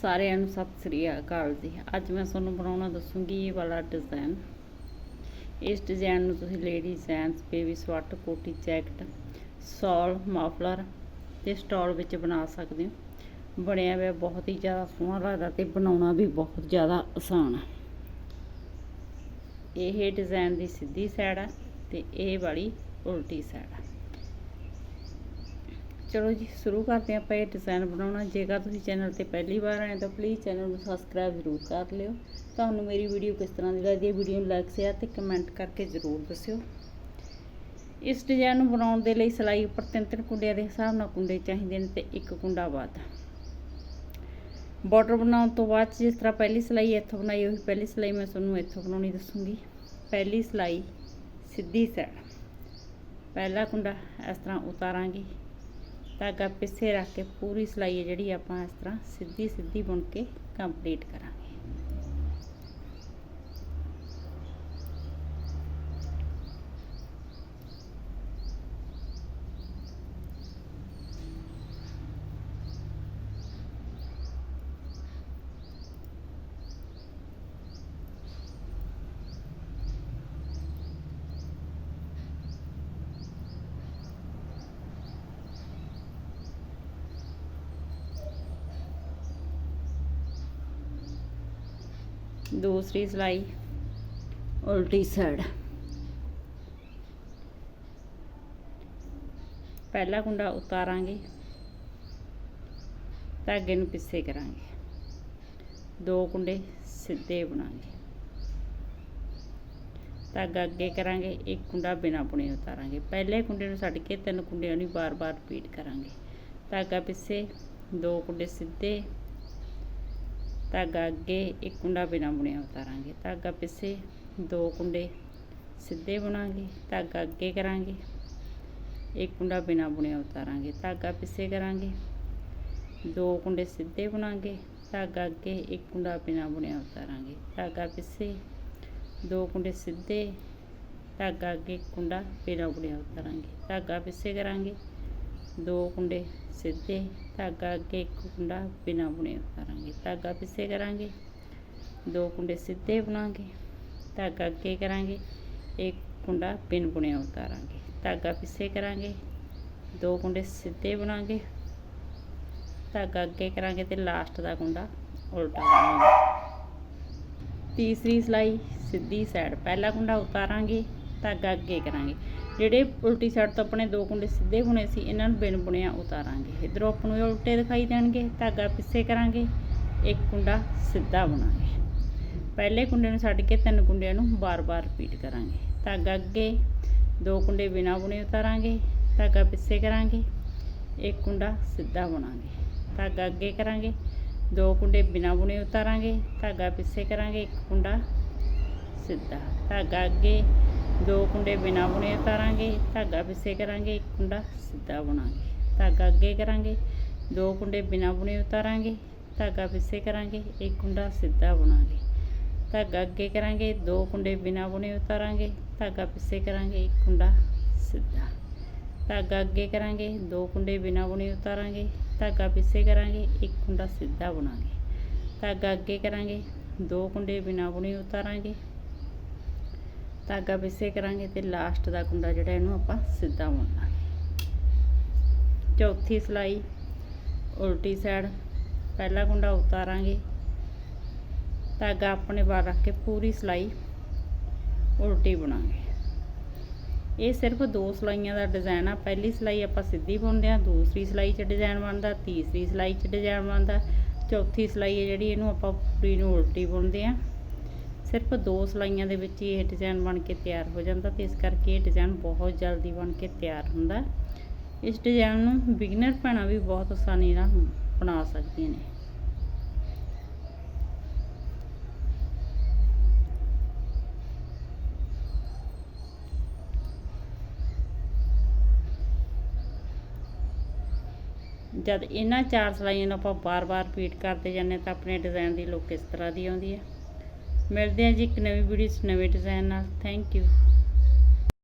ਸਾਰਿਆਂ ਨੂੰ ਸਤਿ ਸ੍ਰੀ ਅਕਾਲ ਜੀ। ਅੱਜ ਮੈਂ ਤੁਹਾਨੂੰ ਬਣਾਉਣਾ ਦੱਸੂੰਗੀ ਇਹ ਵਾਲਾ ਡਿਜ਼ਾਈਨ ਇਸ ਡਿਜ਼ਾਈਨ ਨੂੰ ਤੁਸੀਂ ਲੇਡੀਜ਼ ਜੈਂਟਸ ਬੇਬੀ ਸਵੈਟਰ ਕੋਟੀ ਜੈਕਟ ਸੌਲ ਮਾਫਲਰ ਤੇ ਸਟਾਲ ਵਿੱਚ ਬਣਾ ਸਕਦੇ ਹੋ। ਬਣਿਆ ਹੋਇਆ ਬਹੁਤ ਹੀ ਜ਼ਿਆਦਾ ਸੋਹਣਾ ਲੱਗਦਾ ਤੇ ਬਣਾਉਣਾ ਵੀ ਬਹੁਤ ਜ਼ਿਆਦਾ ਆਸਾਨ ਹੈ ਇਹ ਡਿਜ਼ਾਈਨ ਦੀ ਸਿੱਧੀ ਸਾਈਡ ਹੈ ਤੇ ਇਹ ਵਾਲੀ ਉਲਟੀ ਸਾਈਡ ਹੈ ਚਲੋ ਜੀ, ਸ਼ੁਰੂ ਕਰਦੇ ਹਾਂ ਆਪਾਂ ਇਹ ਡਿਜ਼ਾਈਨ ਬਣਾਉਣਾ। ਜੇਕਰ ਤੁਸੀਂ ਚੈਨਲ ਤੇ ਪਹਿਲੀ ਵਾਰ ਆਏ ਤਾਂ ਪਲੀਜ਼ ਚੈਨਲ ਨੂੰ ਸਬਸਕ੍ਰਾਈਬ ਜ਼ਰੂਰ ਕਰ ਲਿਓ। ਤੁਹਾਨੂੰ ਮੇਰੀ ਵੀਡੀਓ ਕਿਸ ਤਰ੍ਹਾਂ ਦੀ ਲੱਗਦੀ ਹੈ ਵੀਡੀਓ ਨੂੰ ਲਾਈਕ ਸ਼ੇਅਰ ਤੇ ਕਮੈਂਟ ਕਰਕੇ ਜ਼ਰੂਰ ਦੱਸਿਓ। ਇਸ ਡਿਜ਼ਾਈਨ ਨੂੰ ਬਣਾਉਣ ਦੇ ਲਈ ਸਿਲਾਈ ਉੱਪਰ ਤਿੰਨ ਤਿੰਨ ਕੁੰਡਿਆਂ ਦੇ ਹਿਸਾਬ ਨਾਲ ਕੁੰਡੇ ਚਾਹੀਦੇ ਨੇ ਤੇ ਇੱਕ ਕੁੰਡਾ ਵੱਧ। ਬਾਰਡਰ ਬਣਾਉਣ ਤੋਂ ਬਾਅਦ ਜਿਸ ਤਰ੍ਹਾਂ ਪਹਿਲੀ ਸਿਲਾਈ ਇੱਥੋਂ ਬਣਾਈ, ਉਹੀ ਪਹਿਲੀ ਸਿਲਾਈ ਮੈਂ ਤੁਹਾਨੂੰ ਇੱਥੋਂ ਬਣਾਉਣੀ ਦੱਸੂੰਗੀ। ਪਹਿਲੀ ਸਿਲਾਈ ਸਿੱਧੀ ਸਾਈਡ ਪਹਿਲਾ ਕੁੰਡਾ ਇਸ ਤਰ੍ਹਾਂ ਉਤਾਰਾਂਗੇ। ਧਾਗਾ ਪਿੱਛੇ ਰੱਖ ਕੇ ਪੂਰੀ ਸਿਲਾਈ ਹੈ ਜਿਹੜੀ ਆਪਾਂ ਇਸ ਤਰ੍ਹਾਂ ਸਿੱਧੀ ਸਿੱਧੀ ਬੁਣ ਕੇ ਕੰਪਲੀਟ ਕਰਾਂਗੇ। ਦੂਸਰੀ ਸਿਲਾਈ। ਉਲਟੀ ਸਾਈਡ ਪਹਿਲਾ ਕੁੰਡਾ ਉਤਾਰਾਂਗੇ ਧਾਗੇ ਨੂੰ ਪਿੱਛੇ ਕਰਾਂਗੇ। ਦੋ ਕੁੰਡੇ ਸਿੱਧੇ ਬਣਾਂਗੇ। ਧਾਗਾ ਅੱਗੇ ਕਰਾਂਗੇ ਇੱਕ ਕੁੰਡਾ ਬਿਨਾ ਬੁਣੇ ਉਤਾਰਾਂਗੇ। ਪਹਿਲੇ ਕੁੰਡੇ ਨੂੰ ਛੱਡ ਕੇ ਤਿੰਨ ਕੁੰਡਿਆਂ ਨੂੰ ਬਾਰ-ਬਾਰ ਰਿਪੀਟ ਕਰਾਂਗੇ। ਧਾਗਾ ਪਿੱਛੇ ਦੋ ਕੁੰਡੇ ਸਿੱਧੇ ਧਾਗਾ ਅੱਗੇ ਇੱਕ ਕੁੰਡਾ ਬਿਨਾ ਬੁਣਿਆ ਉਤਾਰਾਂਗੇ। ਧਾਗਾ ਪਿੱਛੇ ਦੋ ਕੁੰਡੇ ਸਿੱਧੇ ਬੁਣਾਂਗੇ, ਧਾਗਾ ਅੱਗੇ ਕਰਾਂਗੇ, ਇੱਕ ਕੁੰਡਾ ਬਿਨਾ ਬੁਣਿਆ ਉਤਾਰਾਂਗੇ। ਧਾਗਾ ਪਿੱਛੇ ਕਰਾਂਗੇ, ਦੋ ਕੁੰਡੇ ਸਿੱਧੇ ਬੁਣਾਂਗੇ, ਧਾਗਾ ਅੱਗੇ ਇੱਕ ਕੁੰਡਾ ਬਿਨਾ ਬੁਣਿਆ ਉਤਾਰਾਂਗੇ। ਧਾਗਾ ਪਿੱਛੇ ਦੋ ਕੁੰਡੇ ਸਿੱਧੇ, ਧਾਗਾ ਅੱਗੇ ਇੱਕ ਕੁੰਡਾ ਬਿਨਾ ਬੁਣਿਆ ਉਤਾਰਾਂਗੇ। ਧਾਗਾ ਪਿੱਛੇ ਕਰਾਂਗੇ ਦੋ ਕੁੰਡੇ ਸਿੱਧੇ, ਧਾਗਾ ਅੱਗੇ ਇੱਕ ਕੁੰਡਾ ਬਿਨਾ ਬੁਣਿਆ ਉਤਾਰਾਂਗੇ ਧਾਗਾ ਪਿੱਛੇ ਕਰਾਂਗੇ, ਦੋ ਕੁੰਡੇ ਸਿੱਧੇ ਬਣਾਂਗੇ, ਧਾਗਾ ਅੱਗੇ ਕਰਾਂਗੇ, ਇੱਕ ਕੁੰਡਾ ਬਿਨ ਬੁਣਿਆ ਉਤਾਰਾਂਗੇ। ਧਾਗਾ ਪਿੱਛੇ ਕਰਾਂਗੇ, ਦੋ ਕੁੰਡੇ ਸਿੱਧੇ ਬਣਾਂਗੇ, ਧਾਗਾ ਅੱਗੇ ਕਰਾਂਗੇ ਤੇ ਲਾਸਟ ਦਾ ਕੁੰਡਾ ਉਲਟਾ ਬਣਾਂਗੇ। ਤੀਸਰੀ ਸਿਲਾਈ ਸਿੱਧੀ ਸਾਈਡ ਪਹਿਲਾ ਕੁੰਡਾ ਉਤਾਰਾਂਗੇ, ਧਾਗਾ ਅੱਗੇ ਕਰਾਂਗੇ। ਜਿਹੜੇ ਉਲਟੀ ਸਾਈਡ ਤੋਂ ਆਪਣੇ ਦੋ ਕੁੰਡੇ ਸਿੱਧੇ ਬੁਣੇ ਸੀ, ਇਹਨਾਂ ਨੂੰ ਬਿਨ ਬੁਣਿਆ ਉਤਾਰਾਂਗੇ। ਇਧਰੋਂ ਆਪਾਂ ਨੂੰ ਉਲਟੇ ਦਿਖਾਈ ਦੇਣਗੇ, ਧਾਗਾ ਪਿੱਛੇ ਕਰਾਂਗੇ, ਇੱਕ ਕੁੰਡਾ ਸਿੱਧਾ ਬਣਾਂਗੇ। ਪਹਿਲੇ ਕੁੰਡੇ ਨੂੰ ਛੱਡ ਕੇ ਤਿੰਨ ਕੁੰਡਿਆਂ ਨੂੰ ਬਾਰ-ਬਾਰ ਰਿਪੀਟ ਕਰਾਂਗੇ। ਧਾਗਾ ਅੱਗੇ, ਦੋ ਕੁੰਡੇ ਬਿਨਾ ਬੁਣੇ ਉਤਾਰਾਂਗੇ, ਧਾਗਾ ਪਿੱਛੇ ਕਰਾਂਗੇ, ਇੱਕ ਕੁੰਡਾ ਸਿੱਧਾ ਬਣਾਂਗੇ। ਧਾਗਾ ਅੱਗੇ ਕਰਾਂਗੇ, ਦੋ ਕੁੰਡੇ ਬਿਨਾ ਬੁਣੇ ਉਤਾਰਾਂਗੇ, ਧਾਗਾ ਪਿੱਛੇ ਕਰਾਂਗੇ, ਇੱਕ ਕੁੰਡਾ ਸਿੱਧਾ। ਧਾਗਾ ਅੱਗੇ ਦੋ ਕੁੰਡੇ ਬਿਨਾ ਬੁਣੇ ਉਤਾਰਾਂਗੇ, ਧਾਗਾ ਪਿੱਛੇ ਕਰਾਂਗੇ, ਇੱਕ ਕੁੰਡਾ ਸਿੱਧਾ ਬਣਾਂਗੇ। ਧਾਗਾ ਅੱਗੇ ਕਰਾਂਗੇ, ਦੋ ਕੁੰਡੇ ਬਿਨਾ ਬੁਣੇ ਉਤਾਰਾਂਗੇ, ਧਾਗਾ ਪਿੱਛੇ ਕਰਾਂਗੇ, ਇੱਕ ਕੁੰਡਾ ਸਿੱਧਾ ਬਣਾਂਗੇ। ਧਾਗਾ ਅੱਗੇ ਕਰਾਂਗੇ, ਦੋ ਕੁੰਡੇ ਬਿਨਾ ਬੁਣੇ ਉਤਾਰਾਂਗੇ, ਧਾਗਾ ਪਿੱਛੇ ਕਰਾਂਗੇ, ਇੱਕ ਕੁੰਡਾ ਸਿੱਧਾ। ਧਾਗਾ ਅੱਗੇ ਕਰਾਂਗੇ, ਦੋ ਕੁੰਡੇ ਬਿਨਾ ਬੁਣੇ ਉਤਾਰਾਂਗੇ, ਧਾਗਾ ਪਿੱਛੇ ਕਰਾਂਗੇ, ਇੱਕ ਕੁੰਡਾ ਸਿੱਧਾ ਬਣਾਂਗੇ। ਧਾਗਾ ਅੱਗੇ ਕਰਾਂਗੇ, ਦੋ ਕੁੰਡੇ ਬਿਨਾ ਬੁਣੇ ਉਤਾਰਾਂਗੇ ਧਾਗਾ ਪਿੱਛੇ ਕਰਾਂਗੇ ਤੇ ਲਾਸਟ ਦਾ ਕੁੰਡਾ ਜਿਹੜਾ ਇਹਨੂੰ ਆਪਾਂ ਸਿੱਧਾ ਬੁਣਨਾ ਚੌਥੀ ਸਿਲਾਈ, ਉਲਟੀ ਸਾਈਡ ਪਹਿਲਾ ਕੁੰਡਾ ਉਤਾਰਾਂਗੇ। ਧਾਗਾ ਆਪਣੇ ਬਾਹਰ ਰੱਖ ਕੇ ਪੂਰੀ ਸਿਲਾਈ ਉਲਟੀ ਬਣਾਂਗੇ। ਇਹ ਸਿਰਫ ਦੋ ਸਿਲਾਈਆਂ ਦਾ ਡਿਜ਼ਾਈਨ ਆ। ਪਹਿਲੀ ਸਿਲਾਈ ਆਪਾਂ ਸਿੱਧੀ ਬੁਣਦੇ ਆ ਦੂਸਰੀ ਸਿਲਾਈ 'ਚ ਡਿਜ਼ਾਈਨ ਬਣਦਾ, ਤੀਸਰੀ ਸਿਲਾਈ 'ਚ ਡਿਜ਼ਾਈਨ ਬਣਦਾ। ਚੌਥੀ ਸਿਲਾਈ ਹੈ ਜਿਹੜੀ, ਇਹਨੂੰ ਆਪਾਂ ਪੂਰੀ ਨੂੰ ਉਲਟੀ ਬੁਣਦੇ ਆ ਸਿਰਫ ਦੋ ਸਲਾਈਆਂ ਦੇ ਵਿੱਚ ਹੀ ਇਹ ਡਿਜ਼ਾਈਨ ਬਣ ਕੇ ਤਿਆਰ ਹੋ ਜਾਂਦਾ ਤੇ ਇਸ ਕਰਕੇ ਇਹ ਡਿਜ਼ਾਈਨ ਬਹੁਤ ਜਲਦੀ ਬਣ ਕੇ ਤਿਆਰ ਹੁੰਦਾ। ਇਸ ਡਿਜ਼ਾਈਨ ਨੂੰ ਬਿਗਨਰ ਭੈਣਾਂ ਵੀ ਬਹੁਤ ਆਸਾਨੀ ਨਾਲ ਬਣਾ ਸਕਦੀਆਂ ਨੇ। ਜਦ ਇਹਨਾਂ ਚਾਰ ਸਲਾਈਆਂ ਨੂੰ ਆਪਾਂ ਬਾਰ-ਬਾਰ ਰਿਪੀਟ ਕਰਦੇ ਜਾਂਦੇ ਤਾਂ ਆਪਣੇ ਡਿਜ਼ਾਈਨ ਦੀ ਲੁੱਕ ਇਸ ਤਰ੍ਹਾਂ ਦੀ ਆਉਂਦੀ ਹੈ। ਮਿਲਦੇ ਹਾਂ ਜੀ ਇੱਕ ਨਵੀਂ ਵੀਡੀਓ 'ਚ ਨਵੇਂ ਡਿਜ਼ਾਈਨ ਨਾਲ। Thank you